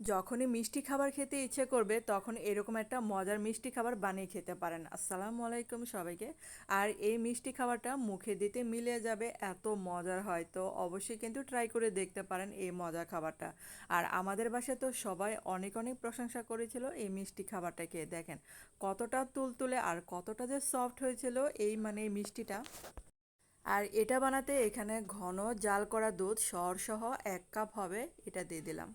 যখনই মিষ্টি খাবার খেতে ইচ্ছে করবে, তখন এরকম একটা মজার মিষ্টি খাবার বানিয়ে খেতে পারেন। আসসালামু আলাইকুম সবাইকে। আর এই মিষ্টি খাবারটা মুখে দিতে মিলে যাবে, এত মজার হয়। তো অবশ্যই কিন্তু ট্রাই করে দেখতে পারেন এই মজার খাবারটা। আর আমাদের বাসায় তো সবাই অনেক অনেক প্রশংসা করেছিল এই মিষ্টি খাবারটা খেয়ে দেখেন কতটা তুলতুলে আর কতটা যে সফট হয়েছিল এই মানে এই মিষ্টিটা। আর এটা বানাতে এখানে ঘন জাল করা দুধ সর সহ এক কাপ হবে, এটা দিয়ে দিলাম।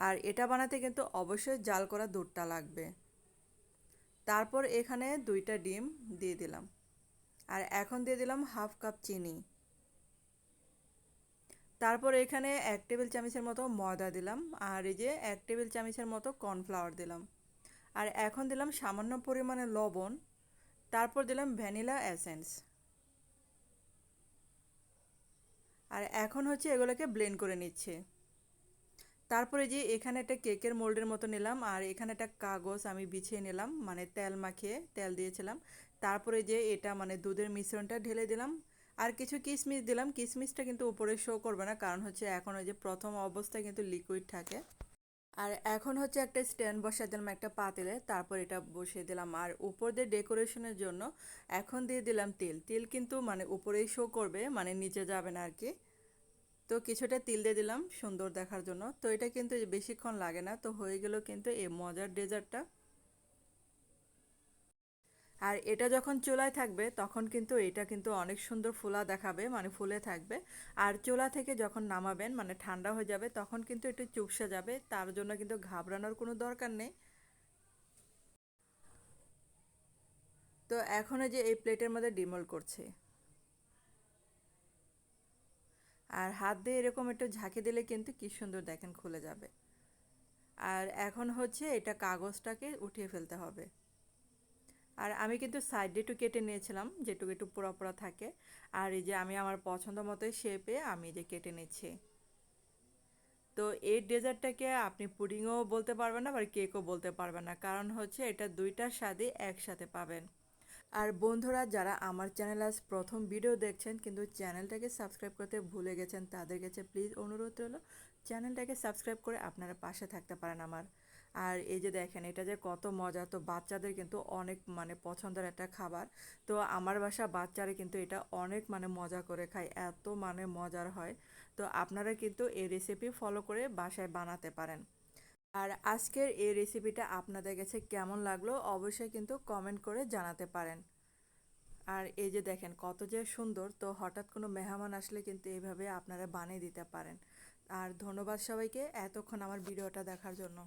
আর এটা বানাতে কিন্তু অবশ্যই জাল করা দুধটা লাগবে। তারপর এখানে দুইটা ডিম দিয়ে দিলাম। আর এখন দিয়ে দিলাম হাফ কাপ চিনি। তারপর এখানে এক টেবিল চামচের মতো ময়দা দিলাম আর এই যে এক টেবিল চামচের মতো কর্নফ্লাওয়ার দিলাম। আর এখন দিলাম সামান্য পরিমাণে লবণ। তারপর দিলাম ভ্যানিলা এসেন্স। আর এখন হচ্ছে এগুলোকে ব্লেন্ড করে নিচ্ছে। তারপরে যে এখানে একটা কেকের মোল্ডের মতো নিলাম, আর এখানে একটা কাগজ আমি বিছিয়ে নিলাম মানে তেল মাখিয়ে তেল দিয়েছিলাম। তারপরে যে এটা মানে দুধের মিশ্রণটা ঢেলে দিলাম। আর কিছু কিশমিশ দিলাম। কিশমিশটা কিন্তু উপরে শো করবে না, কারণ হচ্ছে এখন ওই যে প্রথম অবস্থায় কিন্তু লিকুইড থাকে। আর এখন হচ্ছে একটা স্ট্যান্ড বসিয়ে দিলাম একটা পাতিলে, তারপর এটা বসিয়ে দিলাম। আর উপর দিয়ে ডেকোরেশনের জন্য এখন দিয়ে দিলাম তেল। তেল কিন্তু মানে উপরেই শো করবে মানে নিচে যাবে না আর কি। তো কিছুটা তিল দিয়ে দিলাম সুন্দর দেখার জন্য। তো এটা কিন্তু বেশিক্ষণ লাগে না, তো হয়ে গেল কিন্তু এই মজার ডেজার্টটা। আর এটা যখন চুলায় থাকবে, তখন কিন্তু এটা কিন্তু অনেক সুন্দর ফুলা দেখাবে মানে ফুলে থাকবে। আর চুলা থেকে যখন নামাবেন মানে ঠান্ডা হয়ে যাবে, তখন কিন্তু একটু চুপসে যাবে, তার জন্য কিন্তু ঘাবড়ানোর কোনো দরকার নেই। তো এখন যে এই প্লেটের মধ্যে ডিমল করছে। আর হাত দিয়ে এরকম একটু ঝাঁকি দিলে কিন্তু কি সুন্দর দেখেন খুলে যাবে। আর এখন হচ্ছে এটা কাগজটাকে উঠিয়ে ফেলতে হবে। আর আমি কিন্তু সাইড একটু কেটে নিয়েছিলাম, যেটুকু একটু পোড়া পোড়া থাকে। আর এই যে আমি আমার পছন্দ মতো শেপে আমি যে কেটে নিচ্ছি। তো এই ডেজার্টটাকে আপনি পুডিংও বলতে পারবেন না বা কেকও বলতে পারবেন না। কারণ হচ্ছে এটা দুইটার স্বাদই একসাথে পাবেন। আর বন্ধুরা, যারা আমার চ্যানেল আজ প্রথম ভিডিও দেখছেন, কিন্তু চ্যানেলটাকে সাবস্ক্রাইব করতে ভুলে গেছেন, তাদের কাছে প্লিজ অনুরোধ রইল, চ্যানেলটাকে সাবস্ক্রাইব করে আপনারা পাশে থাকতে পারেন আমার। আর এই যে দেখেন, এটা যে কত মজা, তো বাচ্চাদের কিন্তু অনেক মানে পছন্দের একটা খাবার। তো আমার বাসা বাচ্চারা কিন্তু এটা অনেক মানে মজা করে খায়, এত মানে মজার হয়। তো আপনারা কিন্তু এই রেসিপি ফলো করে বাসায় বানাতে পারেন। আর আজকের এই রেসিপিটা আপনাদের কাছে কেমন লাগল অবশ্যই কিন্তু কমেন্ট করে জানাতে পারেন। আর এই যে দেখেন কত যে সুন্দর, তো হঠাৎ কোনো মেহমান আসলে কিন্তু এইভাবে আপনারা বানিয়ে দিতে পারেন। আর ধন্যবাদ সবাইকে এতক্ষণ আমার ভিডিওটা দেখার জন্য।